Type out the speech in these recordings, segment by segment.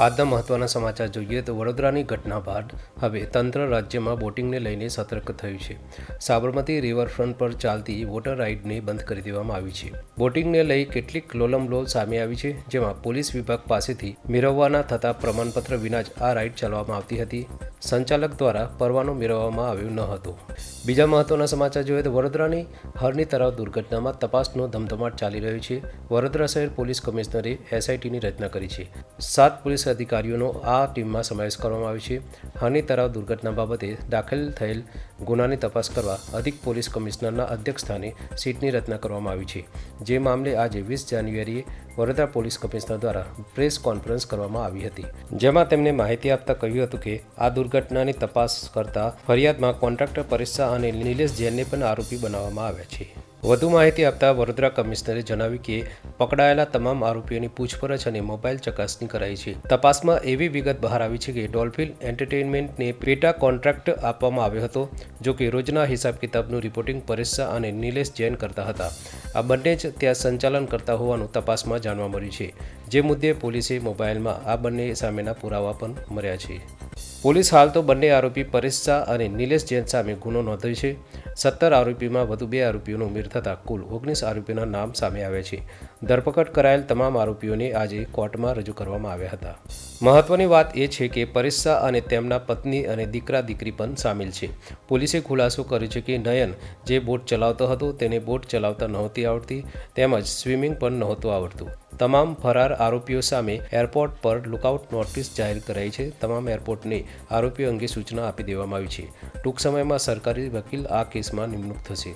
આજના મહત્વના સમાચાર જોઈએ તો વડોદરાની ઘટના બાદ હવે તંત્ર રાજ્યમાં બોટિંગને લઈને સતર્ક થયું છે. સાબરમતી રિવરફ્રન્ટ પર ચાલતી વોટર રાઇડને બંધ કરી દેવામાં આવી છે. બોટિંગને લઈ કેટલીક લોલમલોલ સામે આવી છે, જેમાં પોલીસ વિભાગ પાસેથી મેળવવાના થતા પ્રમાણપત્ર વિના જ આ રાઇડ ચલાવવામાં આવતી હતી. સંચાલક દ્વારા પરવાનો મેળવવામાં આવ્યો ન હતો. બીજા મહત્વના સમાચાર જોઈએ તો વડોદરાની હરની તળાવ દુર્ઘટનામાં તપાસનો ધમધમાટ ચાલી રહ્યો છે. વડોદરા શહેર પોલીસ કમિશનરે એસઆઈટીની રચના કરી છે. સાત પોલીસ અધિકારીઓનો આ ટીમમાં સમાવેશ કરવામાં આવ્યો છે. હાની તરાવ દુર્ઘટના બાબતે દાખલ થયેલ ગુનાની તપાસ કરવા અધિક પોલીસ કમિશનરના અધ્યક્ષસ્થાને સીટની રચના કરવામાં આવી છે. જે મામલે આજે વીસ જાન્યુઆરીએ વડોદરા પોલીસ કમિશનર દ્વારા પ્રેસ કોન્ફરન્સ કરવામાં આવી હતી. જેમાં તેમણે માહિતી આપતા કહ્યું હતું કે, આ દુર્ઘટનાની તપાસ કરતા ફરિયાદમાં કોન્ટ્રાક્ટર પરેશા અને નિલેશ જૈનને પણ આરોપી બનાવવામાં આવ્યા છે. વધુ માહિતી આપતા વડોદરા કમિશનરે જણાવ્યું કે પકડાયેલા તમામ આરોપીઓની પૂછપરછ અને મોબાઈલ ચકાસણી કરાઈ છે. તપાસમાં એવી વિગત બહાર આવી છે કે ડોલ્ફિન એન્ટરટેઇનમેન્ટને પેટા કોન્ટ્રાક્ટ આપવામાં આવ્યો હતો, જો કે રોજના હિસાબ કિતાબનું રિપોર્ટિંગ પરેશા અને નિલેશ જૈન કરતા હતા. આ બંને જ ત્યાં સંચાલન કરતા હોવાનું તપાસમાં જાણવા મળ્યું છે. જે મુદ્દે પોલીસે મોબાઈલમાં આ બંને સામેના પુરાવા પણ મળ્યા છે. પોલીસ હાલ તો બંને આરોપી પરેશ શાહ અને નિલેશ જૈન સામે ગુનો નોંધ્યો છે. સત્તર આરોપીમાં વધુ બે આરોપીઓનો ઉમેર થતાં કુલ ઓગણીસ આરોપીના નામ સામે આવ્યા છે. ધરપકડ કરાયેલ તમામ આરોપીઓને આજે કોર્ટમાં રજૂ કરવામાં આવ્યા હતા. મહત્વની વાત એ છે કે પરેશા અને તેમના પત્ની અને દીકરા દીકરી પણ સામેલ છે. પોલીસે ખુલાસો કર્યો છે કે નયન જે બોટ ચલાવતો હતો તેને બોટ ચલાવતા નહોતી આવડતી, તેમજ સ્વિમિંગ પણ નહોતું આવડતું. તમામ ફરાર આરોપીઓ સામે એરપોર્ટ પર લુકઆઉટ નોટિસ જાહેર કરાઈ છે. તમામ એરપોર્ટને આરોપીઓ અંગે સૂચના આપી દેવામાં આવી છે. ટૂંક સમયમાં સરકારી વકીલ આ કેસમાં નિમણૂક થશે.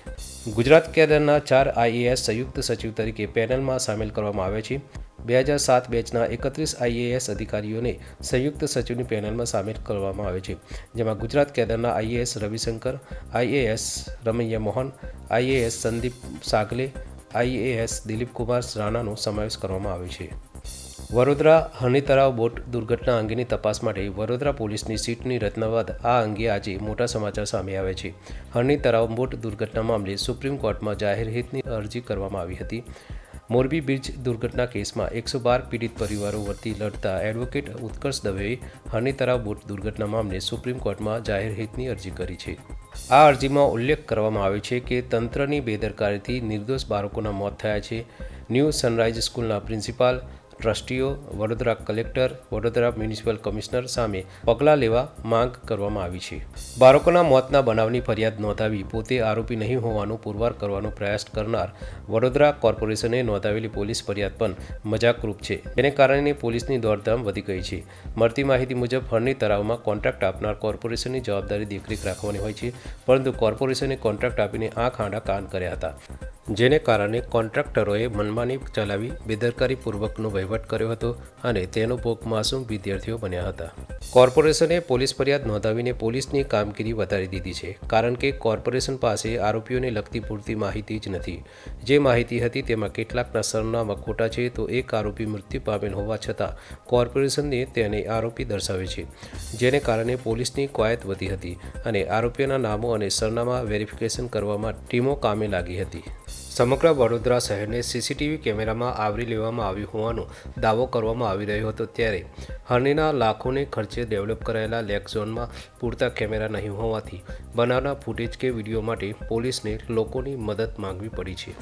ગુજરાત કેડરના ચાર આઈએએસ સંયુક્ત સચિવ તરીકે પેનલમાં સામેલ કરવામાં આવ્યા છે. બે હજાર સાત બેચના એકત્રીસ આઈએએસ અધિકારીઓને સંયુક્ત સચિવની પેનલમાં સામેલ કરવામાં આવે છે, જેમાં Gujarat કેદરના IAS Ravishankar IAS Ramaiya Mohan IAS Sandeep Sagale IAS Dilipkumar રાણાનો સમાવેશ કરવામાં આવ્યો છે. વડોદરા હની બોટ દુર્ઘટના અંગેની તપાસ માટે વડોદરા પોલીસની સીટની રચના બાદ આ અંગે આજે મોટા સમાચાર સામે આવ્યા છે. તળાવ બોટ દુર્ઘટના મામલે સુપ્રીમ કોર્ટમાં જાહેર હિતની અરજી કરવામાં આવી હતી. મોરબી બ્રિજ દુર્ઘટના કેસમાં એકસો બાર પીડિત પરિવારો વતી લડતા એડવોકેટ ઉત્કર્ષ દવેએ હની તળાવ બોટ દુર્ઘટના મામલે સુપ્રીમ કોર્ટમાં જાહેર હિતની અરજી કરી છે. આ અરજીમાં ઉલ્લેખ કરવામાં આવ્યો છે કે તંત્રની બેદરકારીથી નિર્દોષ બાળકોના મોત થયા છે. ન્યૂ સનરાઇઝ સ્કૂલના principal ટ્રસ્ટીઓ, Vadodara collector, Vadodara municipal commissioner સામે પગલાં લેવા માંગ કરવામાં આવી છે. બાળકોના મોતના બનાવની ફરિયાદ નોંધાવી પોતે આરોપી નહીં હોવાનું પુરવાર કરવાનો પ્રયાસ કરનાર વડોદરા કોર્પોરેશને નોંધાવેલી પોલીસ ફરિયાદ પણ મજાકરૂપ છે. તેને કારણે પોલીસની દોડધામ વધી ગઈ છે. મળતી માહિતી મુજબ, ફળની તળાવમાં કોન્ટ્રાક્ટ આપનાર કોર્પોરેશનની જવાબદારી દેખરેખ રાખવાની હોય છે, પરંતુ કોર્પોરેશને કોન્ટ્રાક્ટ આપીને આ ખાંડા કાન કર્યા હતા. જેને કારણે કોન્ટ્રાક્ટરોએ મનમાની ચલાવી બેદરકારીપૂર્વકનો વહીવટ કર્યો હતો અને તેનો ભોગ માસૂમ વિદ્યાર્થીઓ બન્યા હતા. કોર્પોરેશને પોલીસ ફરિયાદ નોંધાવીને પોલીસની કામગીરી વધારી દીધી છે, કારણ કે કોર્પોરેશન પાસે આરોપીઓને લગતી પૂરતી માહિતી જ નથી. જે માહિતી હતી તેમાં કેટલાકના સરનામા ખોટા છે તો એક આરોપી મૃત્યુ પામેલ હોવા છતાં કોર્પોરેશનને તેને આરોપી દર્શાવે છે, જેને કારણે પોલીસની કવાયત વધી હતી અને આરોપીઓના નામો અને સરનામા વેરિફિકેશન કરવામાં ટીમો કામે લાગી હતી. સમગ્ર વડોદરા શહેરને સીસીટીવી કેમેરામાં આવરી લેવામાં આવ્યું હોવાનો દાવો કરવામાં આવી રહ્યો હતો ત્યારે હરણીના લાખોને ખર્ચે ડેવલપ કરાયેલા લેક ઝોનમાં પૂરતા કેમેરા નહીં હોવાથી બનાવના ફૂટેજ કે વીડિયો માટે પોલીસને લોકોની મદદ માંગવી પડી છે.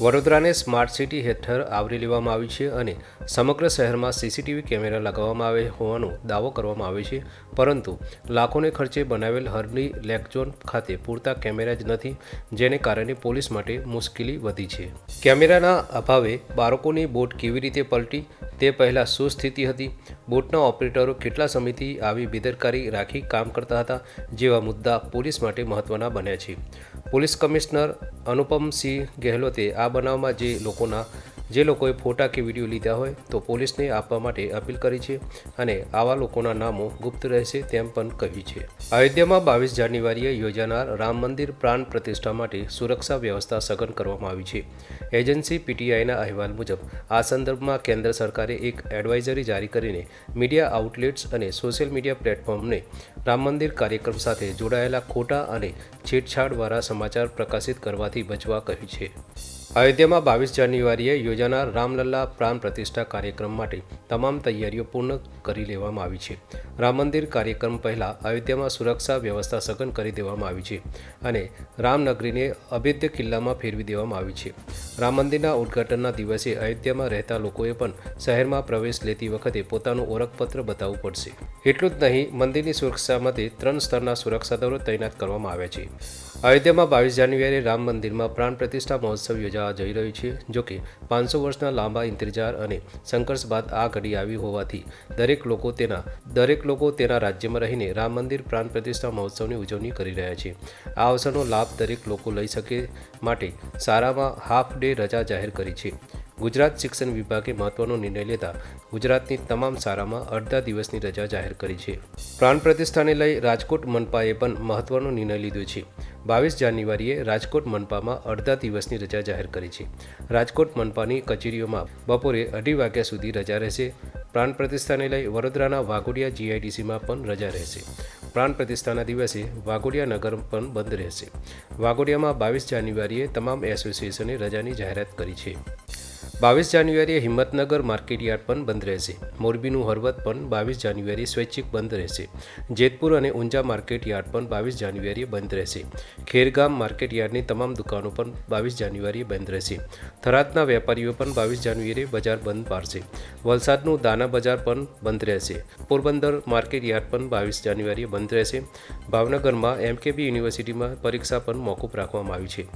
વડોદરાને સ્માર્ટ સિટી હેઠળ આવરી લેવામાં આવી છે અને સમગ્ર શહેરમાં સીસીટીવી કેમેરા લગાવવામાં આવે હોવાનો દાવો કરવામાં આવે છે, પરંતુ લાખોને ખર્ચે બનાવેલ હરની લેક ઝોન ખાતે પૂરતા કેમેરા જ નથી, જેને કારણે પોલીસ માટે મુશ્કેલી વધી છે. કેમેરાના અભાવે બાળકોની બોટ કેવી રીતે પલટી તે પહેલાં શું સ્થિતિ હતી? બોટના ઓપરેટરો કેટલા સમયથી આવી બેદરકારી રાખી કામ કરતા હતા? જેવા મુદ્દા પોલીસ માટે મહત્ત્વના બન્યા છે. પોલીસ કમિશનર અનુપમસિંહ ગેહલોતે આ બનાવમાં જે લોકોના જે લોકોએ ફોટા કે વીડિયો લીધા હોય તો પોલીસને આપવા માટે અપીલ કરી છે અને આવા લોકોના નામો ગુપ્ત રહેશે તેમ પણ કહ્યું છે. અયોધ્યામાં બાવીસ જાન્યુઆરીએ યોજાનાર રામ મંદિર પ્રાણ પ્રતિષ્ઠા માટે સુરક્ષા વ્યવસ્થા સઘન કરવામાં આવી છે. એજન્સી પીટીઆઈના અહેવાલ મુજબ, આ સંદર્ભમાં કેન્દ્ર સરકારે એક એડવાઇઝરી જારી કરીને મીડિયા આઉટલેટ્સ અને સોશિયલ મીડિયા પ્લેટફોર્મને રામ મંદિર કાર્યક્રમ સાથે જોડાયેલા ખોટા અને છેડછાડવાળા સમાચાર પ્રકાશિત કરવાથી બચવા કહ્યું છે. અયોધ્યામાં બાવીસ જાન્યુઆરીએ યોજાનાર રામલલ્લા પ્રાણ પ્રતિષ્ઠા કાર્યક્રમ માટે તમામ તૈયારીઓ પૂર્ણ કરી લેવામાં આવી છે. રામ મંદિર કાર્યક્રમ પહેલાં અયોધ્યામાં સુરક્ષા વ્યવસ્થા સઘન કરી દેવામાં આવી છે અને રામનગરીને અભેદ્ય કિલ્લામાં ફેરવી દેવામાં આવી છે. રામ મંદિરના ઉદ્ઘાટનના દિવસે અયોધ્યામાં રહેતા લોકોએ પણ શહેરમાં પ્રવેશ લેતી વખતે પોતાનું ઓળખપત્ર બતાવવું પડશે. એટલું જ નહીં, મંદિરની સુરક્ષા માટે ત્રણ સ્તરના સુરક્ષા દળો તૈનાત કરવામાં આવ્યા છે. અયોધ્યામાં બાવીસ જાન્યુઆરીએ રામ મંદિરમાં પ્રાણ પ્રતિષ્ઠા મહોત્સવ યોજાવા જઈ રહ્યો છે જોકે પાંચસો વર્ષના લાંબા ઇંતજાર અને સંઘર્ષ બાદ આ ઘડી આવી હોવાથી દરેક લોકો તેના, દરેક લોકો તેના રાજ્યમાં રહીને રામ મંદિર પ્રાણ પ્રતિષ્ઠા મહોત્સવની ઉજવણી કરી રહ્યા છે. આ અવસરનો લાભ દરેક લોકો લઈ શકે માટે શાળામાં હાફ ડે રજા જાહેર કરી છે. ગુજરાત શિક્ષણ વિભાગે મહત્વનો નિર્ણય લેતા ગુજરાતની તમામ શાળામાં અડધા દિવસની રજા જાહેર કરી છે. પ્રાણ પ્રતિષ્ઠાને લઈ રાજકોટ મનપાએ પણ મહત્વનો નિર્ણય લીધો છે. બાવીસ જાન્યુઆરીએ રાજકોટ મનપામાં અડધા દિવસની રજા જાહેર કરી છે. રાજકોટ મનપાની કચેરીઓમાં બપોરે અઢી વાગ્યા સુધી રજા રહેશે. પ્રાણ પ્રતિષ્ઠાને લઈ વડોદરાના વાઘોડિયા જીઆઈડીસીમાં પણ રજા રહેશે. પ્રાણ પ્રતિષ્ઠાના દિવસે વાઘોડિયા નગર પણ બંધ રહેશે. વાઘોડિયામાં બાવીસ જાન્યુઆરીએ તમામ એસોસિએશને રજાની જાહેરાત કરી છે. બાવીસ જાન્યુઆરીએ હિંમતનગર માર્કેટયાર્ડ પણ બંધ રહેશે. મોરબીનું હળવદ પણ બાવીસ જાન્યુઆરીએ સ્વૈચ્છિક બંધ રહેશે. જેતપુર અને ઊંઝા માર્કેટયાર્ડ પણ બાવીસ જાન્યુઆરીએ બંધ રહેશે. ખેરગામ માર્કેટયાર્ડની તમામ દુકાનો પણ બાવીસ જાન્યુઆરીએ બંધ રહેશે. થરાદના વેપારીઓ પણ બાવીસ જાન્યુઆરીએ બજાર બંધ પાડશે. વલસાડનું દાના બજાર પણ બંધ રહેશે. પોરબંદર માર્કેટયાર્ડ પણ બાવીસ જાન્યુઆરીએ બંધ રહેશે. ભાવનગરમાં એમકેબી યુનિવર્સિટીમાં પરીક્ષા પણ મોકૂફ રાખવામાં આવી છે.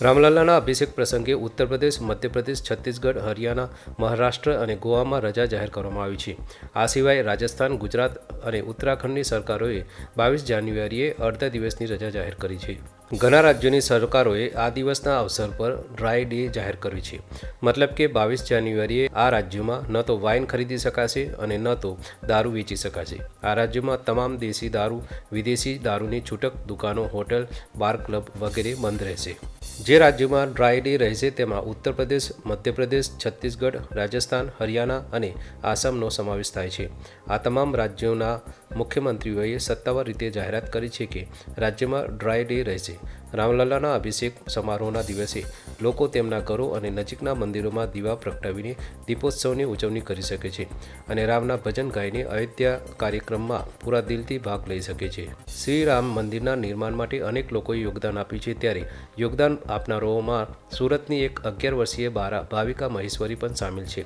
રામલલ્લાના અભિષેક પ્રસંગે ઉત્તર પ્રદેશ મધ્યપ્રદેશ, છત્તીસગઢ, હરિયાણા, મહારાષ્ટ્ર અને ગોવામાં રજા જાહેર કરવામાં આવી છે. આ સિવાય રાજસ્થાન, ગુજરાત અને ઉત્તરાખંડની સરકારોએ બાવીસ જાન્યુઆરીએ અડધા દિવસની રજા જાહેર કરી છે. ઘણા રાજ્યોની સરકારોએ આ દિવસના અવસર પર ડ્રાય ડે જાહેર કર્યો છે. મતલબ કે બાવીસ જાન્યુઆરીએ આ રાજ્યોમાં ન તો વાઇન ખરીદી શકાશે અને ન તો દારૂ વેચી શકાશે. આ રાજ્યોમાં તમામ દેશી દારૂ, વિદેશી દારૂની છૂટક દુકાનો, હોટલ, બાર ક્લબ વગેરે બંધ રહેશે. જે રાજ્યોમાં ડ્રાય ડે રહેશે તેમાં ઉત્તર પ્રદેશ મધ્યપ્રદેશ છત્તીસગઢ, રાજસ્થાન, હરિયાણા અને આસામનો સમાવેશ થાય છે. આ તમામ રાજ્યોના મુખ્યમંત્રીઓએ સત્તાવાર રીતે જાહેરાત કરી છે કે રાજ્યમાં ડ્રાય ડે રહેશે. રામલલ્લાના અભિષેક સમારોહના દિવસે લોકો તેમના ઘરો અને નજીકના મંદિરોમાં દીવા પ્રગટાવીને દીપોત્સવની ઉજવણી કરી શકે છે અને રામના ભજન ગાઈને અયોધ્યા કાર્યક્રમમાં પૂરા દિલથી ભાગ લઈ શકે છે. શ્રી રામ મંદિરના નિર્માણ માટે અનેક લોકોએ યોગદાન આપ્યું છે ત્યારે યોગદાન આપનારાઓમાં સુરતની એક અગિયાર વર્ષીય બારા ભાવિકા મહેશ્વરી પણ સામેલ છે.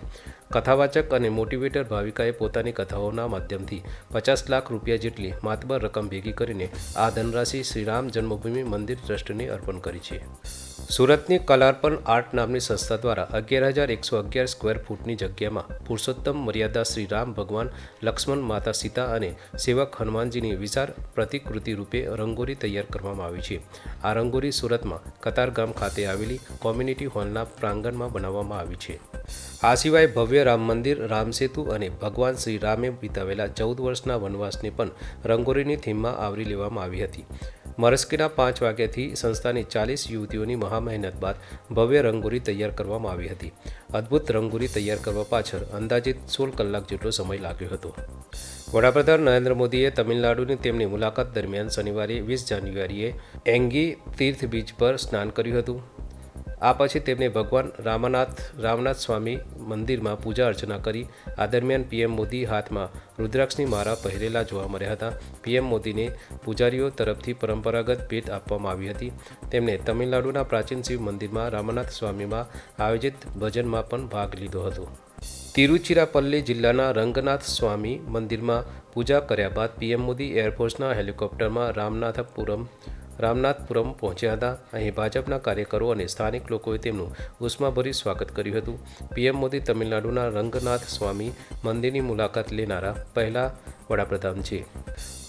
કથાવાચક અને મોટિવેટર ભાવિકાએ પોતાની કથાઓના માધ્યમથી પચાસ લાખ રૂપિયા જેટલી માતબર રકમ ભેગી કરીને આ ધનરાશિ શ્રીરામ જન્મભૂમિ મંદિર ટ્રસ્ટને અર્પણ કરી છે. સુરતની કલાર્પણ આર્ટ નામની સંસ્થા દ્વારા અગિયાર હજાર એકસો અગિયાર સ્ક્વેર ફૂટની જગ્યામાં પુરુષોત્તમ મર્યાદા શ્રી રામ ભગવાન, લક્ષ્મણ માતા સીતા અને સેવક હનુમાનજીની વિશાળ પ્રતિકૃતિ રૂપે રંગોળી તૈયાર કરવામાં આવી છે. આ રંગોળી સુરતમાં કતારગામ ખાતે આવેલી કોમ્યુનિટી હોલના પ્રાંગણમાં બનાવવામાં આવી છે. આ સિવાય ભવ્ય રામ મંદિર રામસેતુ અને ભગવાન શ્રી રામે વિતાવેલા ચૌદ વર્ષના વનવાસને પણ રંગોળીની થીમમાં આવરી લેવામાં આવી હતી. મરસ્કીના પાંચ વાગ્યાથી સંસ્થાની ચાલીસ યુવતીઓની મહામહેનત બાદ ભવ્ય રંગોળી તૈયાર કરવામાં આવી હતી. અદ્ભુત રંગોળી તૈયાર કરવા પાછળ અંદાજિત સોળ કલાક જેટલો સમય લાગ્યો હતો. વડાપ્રધાન નરેન્દ્ર મોદીએ તમિલનાડુની તેમની મુલાકાત દરમિયાન શનિવારે વીસ જાન્યુઆરીએ એંગી તીર્થ બીચ પર સ્નાન કર્યું હતું. આ પછી તેમણે ભગવાન રામનાથ રામનાથ સ્વામી મંદિરમાં પૂજા અર્ચના કરી. આ દરમિયાન પીએમ મોદી હાથમાં રુદ્રાક્ષની મારા પહેરેલા જોવા મળ્યા હતા. પીએમ મોદીને પૂજારીઓ તરફથી પરંપરાગત ભેટ આપવામાં આવી હતી. તેમણે તમિલનાડુના પ્રાચીન શિવ મંદિરમાં રામનાથ સ્વામીમાં આયોજિત ભજનમાં પણ ભાગ લીધો હતો. તિરુચિરાપલ્લી જિલ્લાના રંગનાથ સ્વામી મંદિરમાં પૂજા કર્યા બાદ પીએમ મોદી એરફોર્સના હેલિકોપ્ટરમાં રામનાથપુરમ રામનાથપુરમ પહોંચ્યા હતા. અહીં ભાજપના કાર્યકરો અને સ્થાનિક લોકોએ તેમનું ઉષ્માભરી સ્વાગત કર્યું હતું. પીએમ મોદી તમિલનાડુના રંગનાથ સ્વામી મંદિરની મુલાકાત લેનારા પહેલા વડાપ્રધાન છે.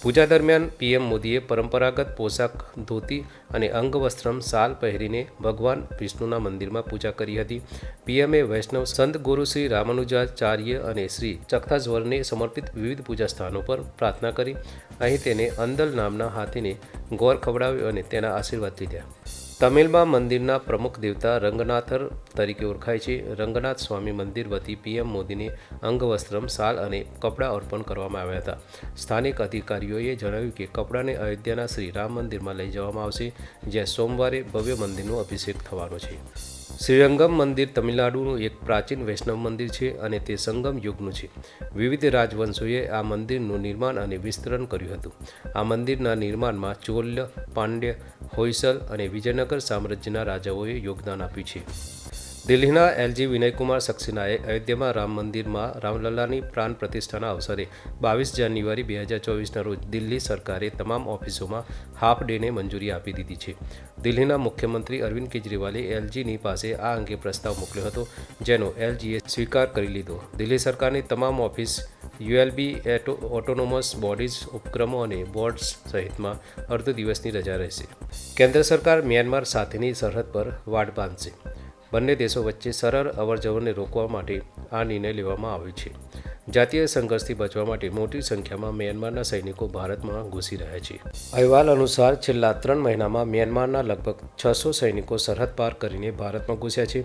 પૂજા દરમિયાન પીએમ મોદીએ પરંપરાગત પોશાક, ધોતી અને અંગવસ્ત્રમ શાલ પહેરીને ભગવાન વિષ્ણુના મંદિરમાં પૂજા કરી હતી. પીએમએ વૈષ્ણવ સંત ગુરુ શ્રી રામાનુજાચાર્ય અને શ્રી ચક્તાઝવરને સમર્પિત વિવિધ પૂજા સ્થાનો પર પ્રાર્થના કરી. અહીં તેને અંદલ નામના હાથીને ગોર ખવડાવ્યો અને તેના આશીર્વાદ લીધા. તમિલમાં મંદિરના પ્રમુખ દેવતા રંગનાથર તરીકે ઓળખાય છે. રંગનાથ સ્વામી મંદિર વતી પીએમ મોદીને અંગવસ્ત્રમ, શાલ અને કપડાં અર્પણ કરવામાં આવ્યા હતા. સ્થાનિક અધિકારીઓએ જણાવ્યું કે કપડાંને અયોધ્યાના શ્રી રામ મંદિરમાં લઈ જવામાં આવશે, જ્યાં સોમવારે ભવ્ય મંદિરનો અભિષેક થવાનો છે. શ્રીરંગમ મંદિર તમિલનાડુનું એક પ્રાચીન વૈષ્ણવ મંદિર છે અને તે સંગમ યુગનું છે. વિવિધ રાજવંશોએ આ મંદિરનું નિર્માણ અને વિસ્તરણ કર્યું હતું. આ મંદિરના નિર્માણમાં ચોલ્ય, પાંડ્ય, હોયસલ અને વિજયનગર સામ્રાજ્યના રાજાઓએ યોગદાન આપ્યું છે. દિલ્હીના એલજી વિનયકુમાર સક્સેનાએ અયોધ્યામાં રામ મંદિરમાં રામલલ્લાની પ્રાણ પ્રતિષ્ઠાના અવસરે બાવીસ જાન્યુઆરી બે હજાર ચોવીસના રોજ દિલ્હી સરકારે તમામ ઓફિસોમાં હાફ ડેને મંજૂરી આપી દીધી છે. દિલ્હીના મુખ્યમંત્રી અરવિંદ કેજરીવાલે એલજીની પાસે આ અંગે પ્રસ્તાવ મોકલ્યો હતો, જેનો એલજીએ સ્વીકાર કરી લીધો. દિલ્હી સરકારની તમામ ઓફિસ, યુએલબી, એટો, ઓટોનોમસ બોડીઝ, ઉપક્રમો અને બોર્ડ્સ સહિતમાં અર્ધ દિવસની રજા રહેશે. કેન્દ્ર સરકાર મ્યાનમાર સાથેની સરહદ પર વાડ બાંધશે. બંને દેશો વચ્ચે સરળ અવરજવરને રોકવા માટે આ નિર્ણય લેવામાં આવ્યો છે. જાતીય સંઘર્ષથી બચવા માટે મોટી સંખ્યામાં મ્યાનમારના સૈનિકો ભારતમાં ઘૂસી રહ્યા છે. અહેવાલ અનુસાર છેલ્લા ત્રણ મહિનામાં મ્યાનમારના લગભગ છસો સૈનિકો સરહદ પાર કરીને ભારતમાં ઘૂસ્યા છે.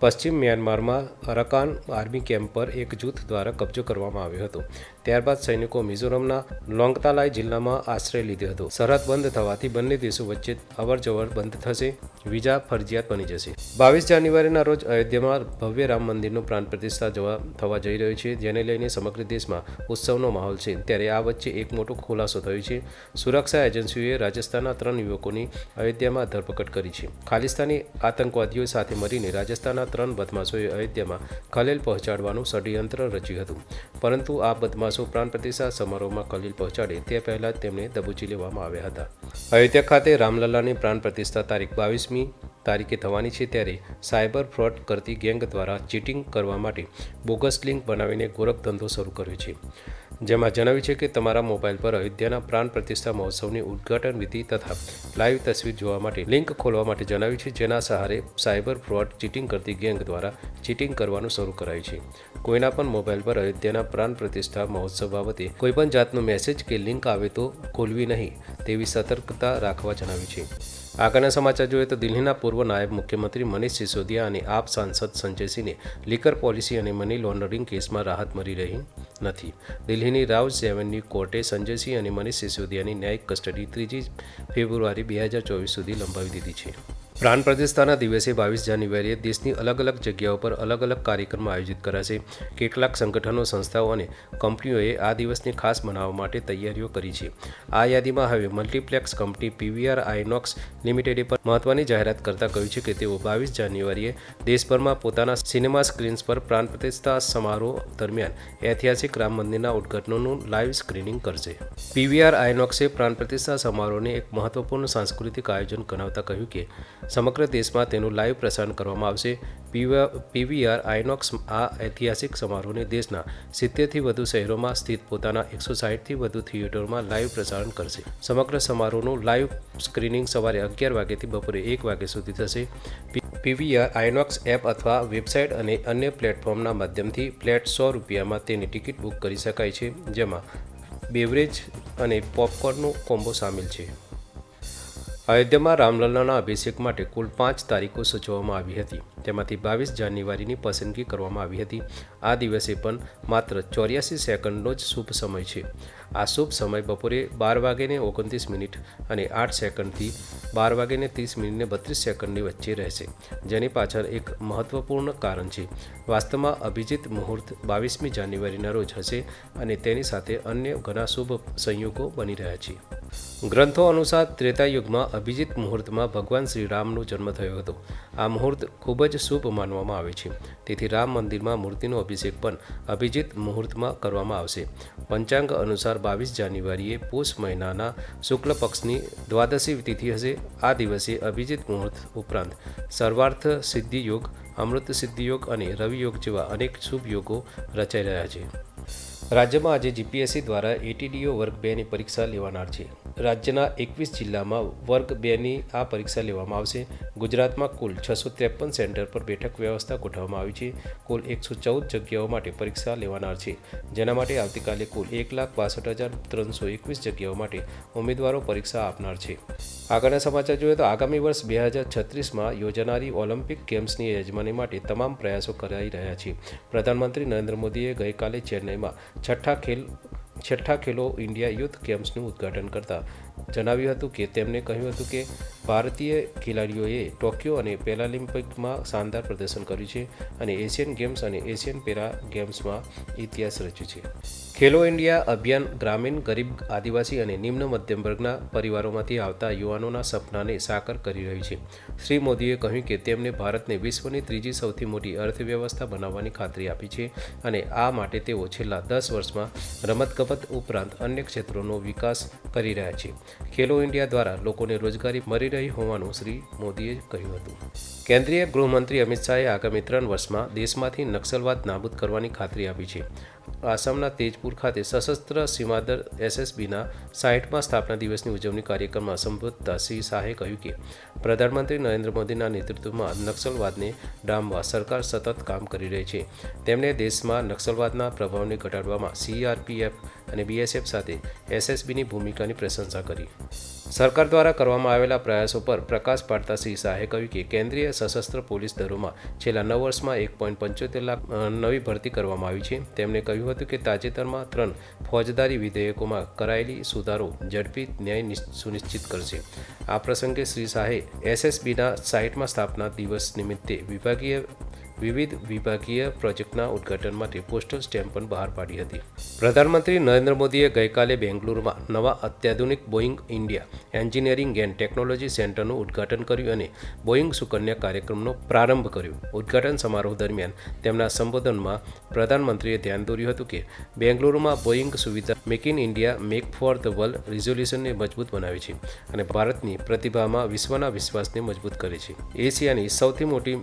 પશ્ચિમ મ્યાનમારમાં અરકાન આર્મી કેમ્પ પર એક જૂથ દ્વારા કબજો કરવામાં આવ્યો હતો. ત્યારબાદ સૈનિકો મિઝોરમના લોંગતાલાઈ જિલ્લામાં આશ્રય લીધો હતો. સરહદ બંધ થવાથી બંને દેશો વચ્ચે અવરજવર બંધ થશે, વિઝા ફરજિયાત બની જશે. બાવીસ જાન્યુઆરીના રોજ અયોધ્યામાં ભવ્ય રામ મંદિરનું પ્રાણ પ્રતિષ્ઠા જવા થવા જઈ રહ્યું છે, જેને લઈને સમગ્ર દેશમાં ઉત્સવનો માહોલ છે. ત્યારે આ વચ્ચે એક મોટો ખુલાસો થયો છે. સુરક્ષા એજન્સીઓએ રાજસ્થાનના ત્રણ યુવકોની અયોધ્યામાં ધરપકડ કરી છે. ખાલિસ્તાની આતંકવાદીઓ સાથે મળીને રાજસ્થાનના ત્રણ બદમાશોએ અયોધ્યામાં ખલેલ પહોંચાડવાનું ષડયંત્ર રચ્યું હતું. પરંતુ આ બદમાશો પ્રાણ પ્રતિસાદ સમારોહમાં કલીલ પહોંચાડે તે પહેલાં તેમને દબોચી લેવામાં આવ્યા હતા. અયોધ્યા ખાતે રામલલ્લાની પ્રાણ પ્રતિષ્ઠા તારીખ બાવીસમી તારીખે થવાની છે ત્યારે સાયબર ફ્રોડ કરતી ગેંગ દ્વારા ચીટિંગ કરવા માટે બોગસ લિંક બનાવીને ગોરખધંધો શરૂ કર્યો છે. જેમાં જણાવ્યું છે કે તમારા મોબાઈલ પર અયોધ્યાના પ્રાણ પ્રતિષ્ઠા મહોત્સવની ઉદ્ઘાટન વિધિ તથા લાઈવ તસવીર જોવા માટે લિંક ખોલવા માટે જણાવ્યું છે, જેના સહારે સાયબર ફ્રોડ ચીટિંગ કરતી ગેંગ દ્વારા ચીટિંગ કરવાનું શરૂ કરાયું છે. કોઈના પણ મોબાઈલ પર અયોધ્યાના પ્રાણ પ્રતિષ્ઠા મહોત્સવ બાબતે કોઈપણ જાતનો મેસેજ કે લિંક આવે તો ખોલવી નહીં, તેવી સતર્કતા રાખવા જણાવ્યું છે. આગળના સમાચાર જોઈએ તો દિલ્હીના પૂર્વ નાયબ મુખ્યમંત્રી મનીષ સિસોદિયા અને આપ સાંસદ સંજયસિંહને લીકર પોલિસી અને મની લોન્ડરિંગ કેસમાં રાહત મળી રહી નથી. દિલ્હીની રાઉઝ સેવનની કોર્ટે સંજયસિંહ અને મનીષ સિસોદિયાની ન્યાયિક કસ્ટડી ત્રીજી ફેબ્રુઆરી બે હજાર ચોવીસ સુધી લંબાવી દીધી છે. પ્રાણ પ્રતિષ્ઠાના દિવસે બાવીસ જાન્યુઆરીએ દેશની અલગ અલગ જગ્યાઓ પર અલગ અલગ કાર્યક્રમ આયોજિત કરાશે. કેટલાક સંગઠનો, સંસ્થાઓ અને કંપનીઓએ આ દિવસને ખાસ મનાવવા માટે તૈયારીઓ કરી છે. આ યાદીમાં હવે મલ્ટીપ્લેક્સ કંપની પીવીઆર આઇનોક્સ લિમિટેડે પણ મહત્વની જાહેરાત કરતા કહ્યું છે કે તેઓ બાવીસ જાન્યુઆરીએ દેશભરમાં પોતાના સિનેમા સ્ક્રીન્સ પર પ્રાણ પ્રતિષ્ઠા સમારોહ દરમિયાન ઐતિહાસિક રામ મંદિરના ઉદ્ઘાટનનું લાઈવ સ્ક્રીનિંગ કરશે. પીવીઆર આઇનોક્સે પ્રાણ પ્રતિષ્ઠા સમારોહને એક મહત્વપૂર્ણ સાંસ્કૃતિક આયોજન ગણાવતા કહ્યું કે સમગ્ર દેશમાં તેનું લાઈવ પ્રસારણ કરવામાં આવશે. પીવીઆર આઇનોક્સ આ ઐતિહાસિક સમારોહને દેશના સિત્તેરથી વધુ શહેરોમાં સ્થિત પોતાના એકસો સાહીઠથી વધુ થિયેટરોમાં લાઈવ પ્રસારણ કરશે. સમગ્ર સમારોહનું લાઈવ સ્ક્રીનિંગ સવારે અગિયાર વાગ્યાથી બપોરે એક વાગ્યા સુધી થશે. પીવીઆર આઇનોક્સ એપ અથવા વેબસાઇટ અને અન્ય પ્લેટફોર્મના માધ્યમથી ફ્લેટ સો રૂપિયામાં તેની ટિકિટ બુક કરી શકાય છે, જેમાં બેવરેજ અને પોપકોર્નનો કોમ્બો સામેલ છે. અયોધ્યામાં રામલલ્લાના અભિષેક માટે કુલ પાંચ તારીખો સૂચવવામાં આવી હતી. તેમાંથી બાવીસ જાન્યુઆરીની પસંદગી કરવામાં આવી હતી. આ દિવસે પણ માત્ર ચોર્યાસી સેકન્ડનો જ શુભ સમય છે. આ શુભ સમય બપોરે બાર વાગ્યાને ઓગણત્રીસ મિનિટ અને આઠ સેકન્ડથી બાર વાગ્યાને ત્રીસ મિનિટને બત્રીસ સેકન્ડની વચ્ચે રહેશે, જેની પાછળ એક મહત્વપૂર્ણ કારણ છે. વાસ્તવમાં અભિજીત મુહૂર્ત બાવીસમી જાન્યુઆરીના રોજ હશે અને તેની સાથે અન્ય ઘણા શુભ સંયોગો બની રહ્યા છે. ગ્રંથો અનુસાર ત્રેતાયુગમાં અભિજીત મુહૂર્તમાં ભગવાન શ્રી રામનો જન્મ થયો હતો. આ મુહૂર્ત ખૂબ જ શુભ માનવામાં આવે છે. તેથી રામ મંદિરમાં મૂર્તિનો અભિષેક પણ અભિજીત મુહૂર્તમાં કરવામાં આવશે. પંચાંગ અનુસાર બાવીસ જાન્યુઆરીએ પોષ મહિનાના શુક્લ પક્ષની દ્વાદશી તિથિ હશે. આ દિવસે અભિજીત મુહૂર્ત ઉપરાંત સર્વાર્થ સિદ્ધિયોગ અમૃત સિદ્ધિયોગ અને રવિ યોગ જેવા અનેક શુભ યોગો રચાઈ રહ્યા છે. રાજ્યમાં આજે જીપીએસસી દ્વારા એટીડીઓ વર્ગ બેની પરીક્ષા લેવાનાર છે. રાજ્યના એકવીસ જિલ્લામાં વર્ગ બેની આ પરીક્ષા લેવામાં આવશે. ગુજરાતમાં કુલ છસો ત્રેપન સેન્ટર પર બેઠક વ્યવસ્થા ગોઠવવામાં આવી છે. કુલ એકસો ચૌદ જગ્યાઓ માટે પરીક્ષા લેવાનાર છે. જેના માટે આવતીકાલે કુલ એક લાખ બાસઠ હજાર ત્રણસો એકવીસ જગ્યાઓ માટે ઉમેદવારો પરીક્ષા આપનાર છે. આગળના સમાચાર જોઈએ તો આગામી વર્ષ બે હજાર છત્રીસમાં યોજાનારી ઓલિમ્પિક ગેમ્સની યજમાની માટે તમામ પ્રયાસો કરાઈ રહ્યા છે. પ્રધાનમંત્રી નરેન્દ્ર મોદીએ ગઈકાલે ચેન્નઈમાં છઠ્ઠા ખેલ છઠ્ઠા ખેલો ઇન્ડિયા યુથ ગેમ્સનું ઉદ્ઘાટન કરતા જણાવ્યું હતું કે તેમણે કહ્યું હતું કે ભારતીય ખેલાડીઓએ ટોક્યો અને પેરાલિમ્પિકમાં શાનદાર પ્રદર્શન કર્યું છે અને એશિયન ગેમ્સ અને એશિયન પેરા ગેમ્સમાં ઇતિહાસ રચ્યો છે. ખેલો ઇન્ડિયા અભિયાન ગ્રામીણ, ગરીબ, આદિવાસી અને નિમ્ન મધ્યમ વર્ગના પરિવારોમાંથી આવતા યુવાનોના સપનાને સાકાર કરી રહ્યું છે. શ્રી મોદીએ કહ્યું કે તેમણે ભારતને વિશ્વની ત્રીજી સૌથી મોટી અર્થવ્યવસ્થા બનાવવાની ખાતરી આપી છે અને આ માટે તેઓ છેલ્લા દસ વર્ષમાં રમતગમત ઉપરાંત અન્ય ક્ષેત્રોનો વિકાસ કરી રહ્યા છે. ખેલો ઇન્ડિયા દ્વારા લોકોને રોજગારી મળી રહી હોવાનું શ્રી મોદીએ કહ્યું હતું. કેન્દ્રીય ગૃહમંત્રી અમિત શાહે આગામી ત્રણ વર્ષમાં દેશમાંથી નક્સલવાદ નાબૂદ કરવાની ખાતરી આપી છે. આસામના તેજપુર ખાતે સશસ્ત્ર સીમાદળ એસએસબીના સાહીઠમાં સ્થાપના દિવસની ઉજવણી કાર્યક્રમમાં સંબોધતા શ્રી શાહે કહ્યું કે પ્રધાનમંત્રી નરેન્દ્ર મોદીના નેતૃત્વમાં નક્સલવાદને ડામવા સરકાર સતત કામ કરી રહી છે. તેમણે દેશમાં નક્સલવાદના પ્રભાવને ઘટાડવામાં સીઆરપીએફ અને બીએસએફ સાથે એસએસબીની ભૂમિકાની પ્રશંસા કરી. સરકાર દ્વારા કરવામાં આવેલા પ્રયાસો પર પ્રકાશ પાડતા શ્રી શાહે કહ્યું કે કેન્દ્રીય સશસ્ત્ર પોલીસ દળોમાં છેલ્લા નવ વર્ષમાં એક પોઈન્ટ પંચોતેર લાખ નવી ભરતી કરવામાં આવી છે. તેમણે કહ્યું હતું કે તાજેતરમાં ત્રણ ફોજદારી વિધેયકોમાં કરાયેલી સુધારો ઝડપી ન્યાય સુનિશ્ચિત કરશે. આ પ્રસંગે શ્રી શાહે એસએસબીના સાઇટમાં સ્થાપના દિવસ નિમિત્તે વિભાગીય વિવિધ વિભાગીય પ્રોજેક્ટના ઉદ્ઘાટન માટે પોસ્ટલ સ્ટેમ્પ પણ બહાર પાડી હતી. પ્રધાનમંત્રી નરેન્દ્ર મોદીએ ગઈકાલે બેંગલુરુમાં નવા અત્યાધુનિક Boeing India engineering and technology સેન્ટરનું ઉદ્ઘાટન કર્યું અને બોઈંગ સુકન્યા કાર્યક્રમનો પ્રારંભ કર્યો. ઉદ્ઘાટન સમારોહ દરમિયાન તેમના સંબોધનમાં પ્રધાનમંત્રીએ ધ્યાન દોર્યું હતું કે બેંગલુરુમાં બોઈંગ સુવિધા make in India, make for the world રિઝોલ્યુશનને મજબૂત બનાવે છે અને ભારતની પ્રતિભામાં વિશ્વના વિશ્વાસને મજબૂત કરે છે. એશિયાની સૌથી મોટી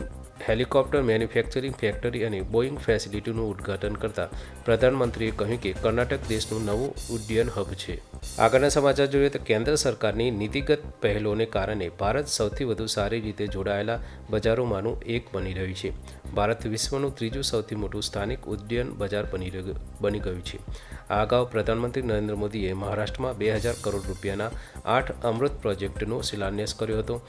હેલિકોપ્ટર મેન્યુફેક્ચરિંગ ફેક્ટરી અને બોઇંગ ફેસિલિટીનું ઉદ્ઘાટન કરતા પ્રધાનમંત્રીએ કહ્યું કે કર્ણાટક દેશનું નવું ઉડ્ડયન હબ છે. આગળના સમાચાર જોઈએ તો કેન્દ્ર સરકારની નીતિગત પહેલોને કારણે ભારત સૌથી વધુ સારી રીતે જોડાયેલા બજારોમાંનું એક બની રહ્યું છે. ભારત વિશ્વનું ત્રીજું સૌથી મોટું સ્થાનિક ઉડ્ડયન બજાર બની બની ગયું છે. આ અગાઉ પ્રધાનમંત્રી નરેન્દ્ર મોદીએ મહારાષ્ટ્રમાં બે હજાર કરોડ રૂપિયાના આઠ અમૃત પ્રોજેક્ટનો શિલાન્યાસ કર્યો હતો.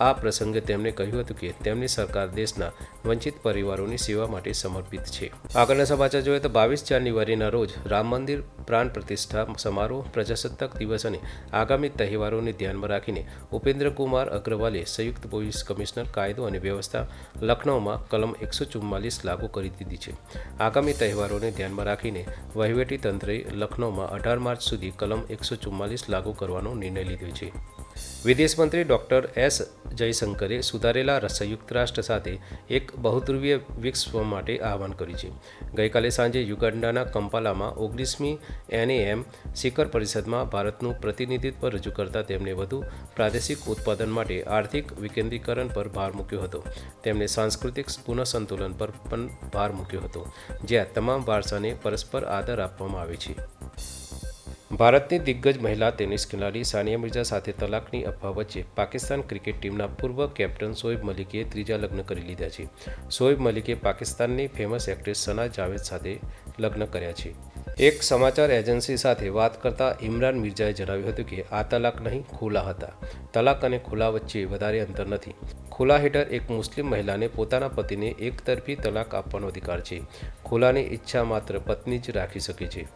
આ પ્રસંગે તેમણે કહ્યું હતું કે તેમની સરકાર દેશના વંચિત પરિવારોની સેવા માટે સમર્પિત છે. આગળના સમાચાર જોઈએ તો બાવીસ જાન્યુઆરીના રોજ રામ મંદિર પ્રાણ પ્રતિષ્ઠા સમારોહ, પ્રજાસત્તાક દિવસ અને આગામી તહેવારોને ધ્યાનમાં રાખીને ઉપેન્દ્ર કુમાર અગ્રવાલે સંયુક્ત પોલીસ કમિશનર કાયદો અને વ્યવસ્થા લખનૌમાં કલમ એકસો ચુમ્માલીસ લાગુ કરી દીધી છે. આગામી તહેવારોને ધ્યાનમાં રાખીને વહીવટી તંત્રે લખનૌમાં અઢાર માર્ચ સુધી કલમ એકસો ચુમ્માલીસ લાગુ કરવાનો નિર્ણય લીધો છે. વિદેશ મંત્રી ડૉક્ટર એસ જયશંકરે સુધારેલા સંયુક્ત રાષ્ટ્ર સાથે એક બહુધ્રુવીય વિશ્વ માટે આહવાન કર્યું છે. ગઈકાલે સાંજે યુગાન્ડાના કંપાલામાં ઓગણીસમી એનએએમ શિખર પરિષદમાં ભારતનું પ્રતિનિધિત્વ રજૂ કરતા તેમણે વધુ પ્રાદેશિક ઉત્પાદન માટે આર્થિક વિકેન્દ્રીકરણ પર ભાર મૂક્યો હતો. તેમણે સાંસ્કૃતિક પુનઃસંતુલન પર પણ ભાર મૂક્યો હતો, જ્યાં તમામ વારસાને પરસ્પર આદર આપવામાં આવે છે. ભારતની દિગ્ગજ મહિલા ટેનિસ ખેલાડી સાનિયા મિર્ઝા સાથે તલાકની અફવા વચ્ચે પાકિસ્તાન ક્રિકેટ ટીમના પૂર્વ કેપ્ટન શોએબ મલિકે ત્રીજા લગ્ન કરી લીધા છે. શોએબ મલિકે પાકિસ્તાનની ફેમસ એક્ટ્રેસ સના જાવેદ સાથે લગ્ન કર્યા છે. એક સમાચાર એજન્સી સાથે વાત કરતા ઇમરાન મિર્ઝાએ જણાવ્યું હતું કે આ તલાક નહીં, ખુલ્લા હતા. તલાક અને ખુલ્લા વચ્ચે વધારે અંતર નથી. ખુલ્લા હેઠળ એક મુસ્લિમ મહિલાને પોતાના પતિને એકતરફી તલાક આપવાનો અધિકાર છે. ખુલ્લાની ઈચ્છા માત્ર પત્ની જ રાખી શકે છે.